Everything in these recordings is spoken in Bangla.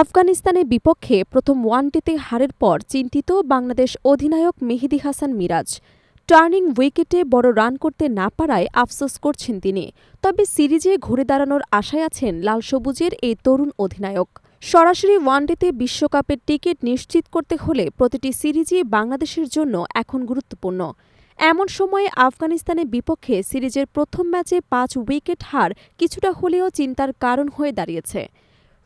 আফগানিস্তানের বিপক্ষে প্রথম ওয়ানডেতে হারের পর চিন্তিত বাংলাদেশ অধিনায়ক মেহেদী হাসান মিরাজ। টার্নিং উইকেটে বড় রান করতে না পারায় আফসোস করছেন তিনি। তবে সিরিজে ঘুরে দাঁড়ানোর আশায় আছেন লাল সবুজের এই তরুণ অধিনায়ক। সরাসরি ওয়ানডেতে বিশ্বকাপের টিকিট নিশ্চিত করতে হলে প্রতিটি সিরিজই বাংলাদেশের জন্য এখন গুরুত্বপূর্ণ। এমন সময়ে আফগানিস্তানের বিপক্ষে সিরিজের প্রথম ম্যাচে পাঁচ উইকেট হার কিছুটা হলেও চিন্তার কারণ হয়ে দাঁড়িয়েছে।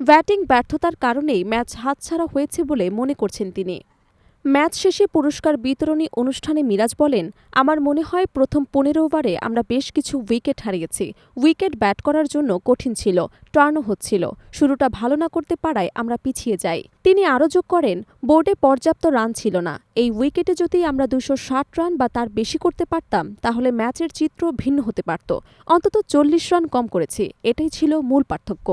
ব্যাটিং ব্যর্থতার কারণেই ম্যাচ হাতছাড়া হয়েছে বলে মনে করছেন তিনি। ম্যাচ শেষে পুরস্কার বিতরণী অনুষ্ঠানে মিরাজ বলেন, আমার মনে হয় প্রথম পনেরো ওভারে আমরা বেশ কিছু উইকেট হারিয়েছি। উইকেট ব্যাট করার জন্য কঠিন ছিল, টার্নও হচ্ছিল। শুরুটা ভালো না করতে পারায় আমরা পিছিয়ে যাই। তিনি আরও যোগ করেন, বোর্ডে পর্যাপ্ত রান ছিল না। এই উইকেটে যদি আমরা দুশো ষাট রান বা তার বেশি করতে পারতাম, তাহলে ম্যাচের চিত্র ভিন্ন হতে পারত। অন্তত চল্লিশ রান কম করেছি। এটাই ছিল মূল পার্থক্য।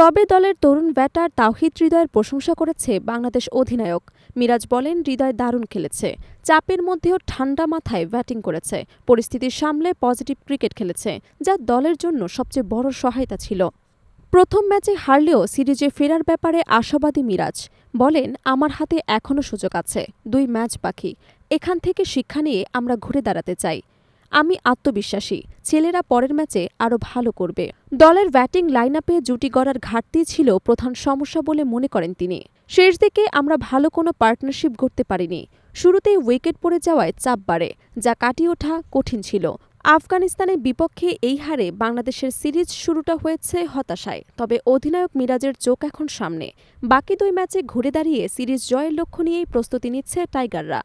তবে দলের তরুণ ব্যাটার তাওহিদ হৃদয়ের প্রশংসা করেছে বাংলাদেশ অধিনায়ক। মিরাজ বলেন, হৃদয় দারুণ খেলেছে। চাপের মধ্যেও ঠান্ডা মাথায় ব্যাটিং করেছে। পরিস্থিতি সামলে পজিটিভ ক্রিকেট খেলেছে, যা দলের জন্য সবচেয়ে বড় সহায়তা ছিল। প্রথম ম্যাচে হারলেও সিরিজে ফেরার ব্যাপারে আশাবাদী মিরাজ। বলেন, আমার হাতে এখনও সুযোগ আছে, দুই ম্যাচ বাকি। এখান থেকে শিক্ষা নিয়ে আমরা ঘুরে দাঁড়াতে চাই। আমি আত্মবিশ্বাসী। ছেলেরা পরের ম্যাচে আরও ভালো করবে। দলের ব্যাটিং লাইন আপে জুটি গড়ার ঘাটতি ছিল প্রধান সমস্যা বলে মনে করেন তিনি। শেষ দিকে আমরা ভালো কোনো পার্টনারশিপ গড়তে পারিনি। শুরুতেই উইকেট পড়ে যাওয়ায় চাপ বাড়ে, যা কাটিয়ে ওঠা কঠিন ছিল। আফগানিস্তানের বিপক্ষে এই হারে বাংলাদেশের সিরিজ শুরুটা হয়েছে হতাশায়, তবে অধিনায়ক মিরাজের চোখ এখন সামনে। বাকি দুই ম্যাচে ঘুরে দাঁড়িয়ে সিরিজ জয়ের লক্ষ্য নিয়েই প্রস্তুতি নিচ্ছে টাইগাররা।